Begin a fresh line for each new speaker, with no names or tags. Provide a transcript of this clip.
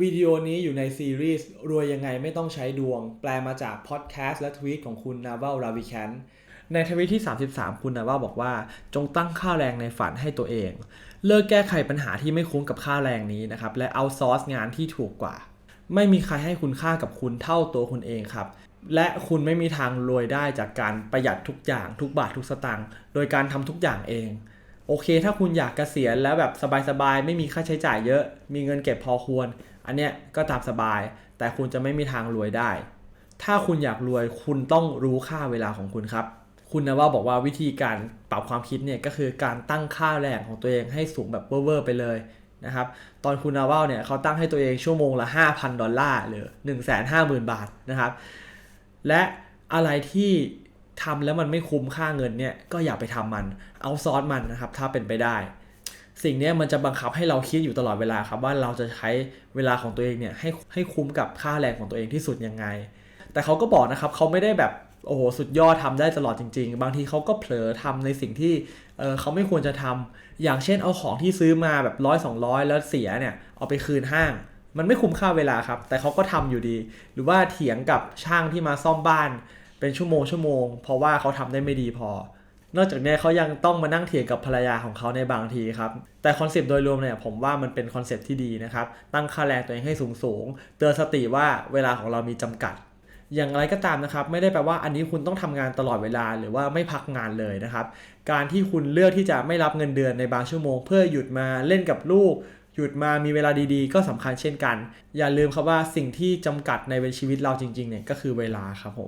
วิดีโอนี้อยู่ในซีรีส์รวยยังไงไม่ต้องใช้ดวง แปลมาจากพอดแคสต์และทวีตของคุณนาวัลราวิแคนในทวีตที่ 33 คุณนาวัลบอกว่า จงตั้งค่าแรงในฝันให้ตัวเอง เลิกแก้ไขปัญหาที่ไม่คุ้มกับค่าแรงนี้นะครับ และเอาซอร์สงานที่ถูกกว่า ไม่มีใครให้คุณค่ากับคุณเท่าตัวคุณเองครับ และคุณไม่มีทางรวยได้จากการประหยัดทุกอย่างทุกบาททุกสตางค์โดยการทำทุกอย่างเองโอเค ถ้าคุณอยากเกษียณแล้วแบบสบายๆ ไม่มีค่าใช้จ่ายเยอะ มีเงินเก็บพอควร อันเนี้ยก็ตามสบาย แต่คุณจะไม่มีทางรวยได้ ถ้าคุณอยากรวยคุณต้องรู้ค่าเวลาของคุณครับ คุณนะว่าบอกว่าวิธีการปรับความคิดเนี่ยก็คือการตั้งค่าแรงของตัวเองให้สูงแบบเวอร์ๆไปเลยนะครับ ตอนคุณนาว่าเนี่ยเขาตั้งให้ตัวเองชั่วโมงละ 5,000 ดอลลาร์หรือ 150,000 บาทนะครับ และอะไรที่ทำแล้วมันไม่คุ้มค่าเงินเนี่ยก็อย่าไปทำมัน เอาซอสมันนะครับถ้าเป็นไปได้ สิ่งนี้มันจะบังคับให้เราคิดอยู่ตลอดเวลาครับว่าเราจะใช้เวลาของตัวเองเนี่ยให้ให้คุ้มกับค่าแรงของตัวเองที่สุดยังไง แต่เขาก็บอกนะครับเขาไม่ได้แบบโอ้โหสุดยอดทำได้ตลอดจริง ๆ บางทีเขาก็เผลอทำในสิ่งที่เเขาไม่ควรจะทำอย่างเช่นเอาของที่ซื้อมาแบบร้อยสองร้อยแล้วเสียเนี่ยเอาไปคืนห้าง มันไม่คุ้มค่าเวลาครับ แต่เขาก็ทำอยู่ดี หรือว่าเถียงกับช่างที่มาซ่อมบ้านเป็นชั่วโมงชั่วโมง เพราะว่าเขาทำได้ไม่ดีพอ นอกจากนี้เขายังต้องมานั่งเถียงกับภรรยาของเขาในบางทีครับ แต่คอนเซปต์โดยรวมเนี่ยผมว่ามันเป็นคอนเซปต์ที่ดีนะครับ ตั้งค่าแรงตัวเองให้สูงสูงเตือนสติว่าเวลาของเรามีจำกัด อย่างไรก็ตามนะครับ ไม่ได้แปลว่าอันนี้คุณต้องทำงานตลอดเวลาหรือว่าไม่พักงานเลยนะครับ การที่คุณเลือกที่จะไม่รับเงินเดือนในบางชั่วโมง เพื่อหยุดมาเล่นกับลูกหยุดมามีเวลาดีๆ ก็สำคัญเช่นกัน อย่าลืมครับว่าสิ่งที่จำกัดในชีวิตเราจริงๆเนี่ยก็คือเวลาครับผม